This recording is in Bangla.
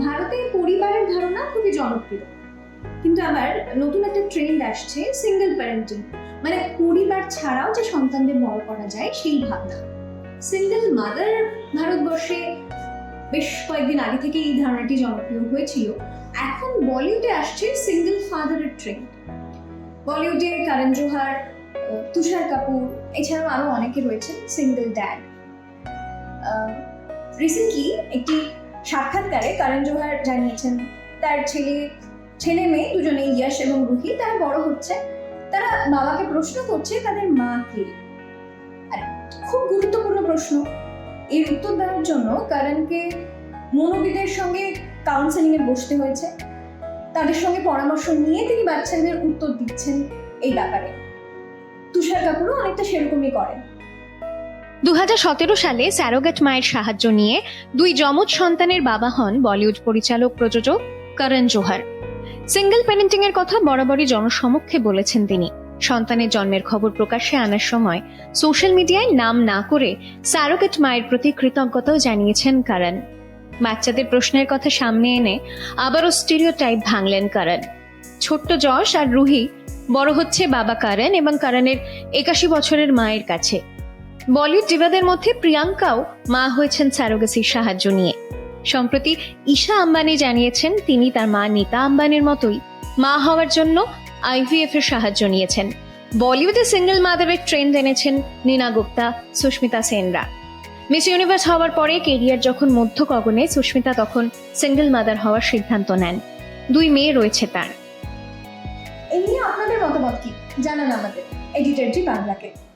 ভারতে পরিবারের ধারণা খুবই জনপ্রিয়। কিন্তু আবার নতুন একটা ট্রেন্ড আসছে সিঙ্গেল প্যারেন্টিং মানে পরিবার ছাড়াও যে সন্তানদের বড় করা যায় সেই ভাবনা। সিঙ্গেল মাদার ভারতবর্ষে বেশ কয়েকদিন আগে থেকে এই ধারণাটি জনপ্রিয় হয়েছিল। এখন বলিউডে আসছে সিঙ্গেল ফাদারের ট্রেন্ড বলিউডে কারণ জোহার, তুষার কাপুর, এছাড়াও আরও অনেকে রয়েছেন সিঙ্গেল ড্যাড রিসেন্টলি একটি সাক্ষাৎকারে কারণ জোহার জানিয়েছেন, তার ছেলে ছেলে মেয়ে দুজনে ইয়াশ এবং রুহি, তারা বড় হচ্ছে। তারা বাবাকে প্রশ্ন করছে, তাদের মা কে? আর খুব গুরুত্বপূর্ণ প্রশ্ন। এর উত্তর দেওয়ার জন্য কারণকে মনোবিদের সঙ্গে কাউন্সেলিং এ বসতে হয়েছে। তাদের সঙ্গে পরামর্শ নিয়ে তিনি বাচ্চাদের উত্তর দিচ্ছেন এই ব্যাপারে। তুষার কাপুরও অনেকটা সেরকমই করেন। দু হাজার সতেরো সালে স্যারোগেট মায়ের সাহায্য নিয়ে দুই যমজ সন্তানের বাবা হন বলিউড পরিচালক, প্রযোজক করণ জোহার। সিঙ্গেল প্যারেন্টিং এর কথা বরাবরই জনসমক্ষে বলেছেন তিনি। সন্তানের জন্মের খবর প্রকাশ্যে আনার সময় সোশ্যাল মিডিয়ায় নাম না করে স্যারোগেট মায়ের প্রতি কৃতজ্ঞতাও জানিয়েছেন করণ। বাচ্চাদের প্রশ্নের কথা সামনে এনে আবারও স্টিরিও টাইপ ভাঙলেন করণ। ছোট্ট যশ আর রুহি বড় হচ্ছে বাবা কারণ এবং কারণের একাশি বছরের মায়ের কাছে। বলিউড ডিভাদের মধ্যে প্রিয়াঙ্কাও মা হয়েছেন স্যারোগেসির সাহায্য নিয়ে। সম্প্রতি ঈশা আম্বানি জানিয়েছেন তিনি তার মা নীতা আম্বানির মতোই মা হওয়ার জন্য আইভিএফ এর সাহায্য নিয়েছেন। বলিউডে সিঙ্গেল মাদারের ট্রেন্ড এনেছেন নীনা গুপ্তা, সুস্মিতা সেনরা। মিস ইউনিভার্স হওয়ার পরে কেরিয়ার যখন মধ্য গগনে সুস্মিতা তখন সিঙ্গেল মাদার হওয়ার সিদ্ধান্ত নেন। দুই মেয়ে রয়েছে তার। এই নিয়ে আপনাদের মতামত কি? জানান আমাদের। এডিটর জি বাংলাকে।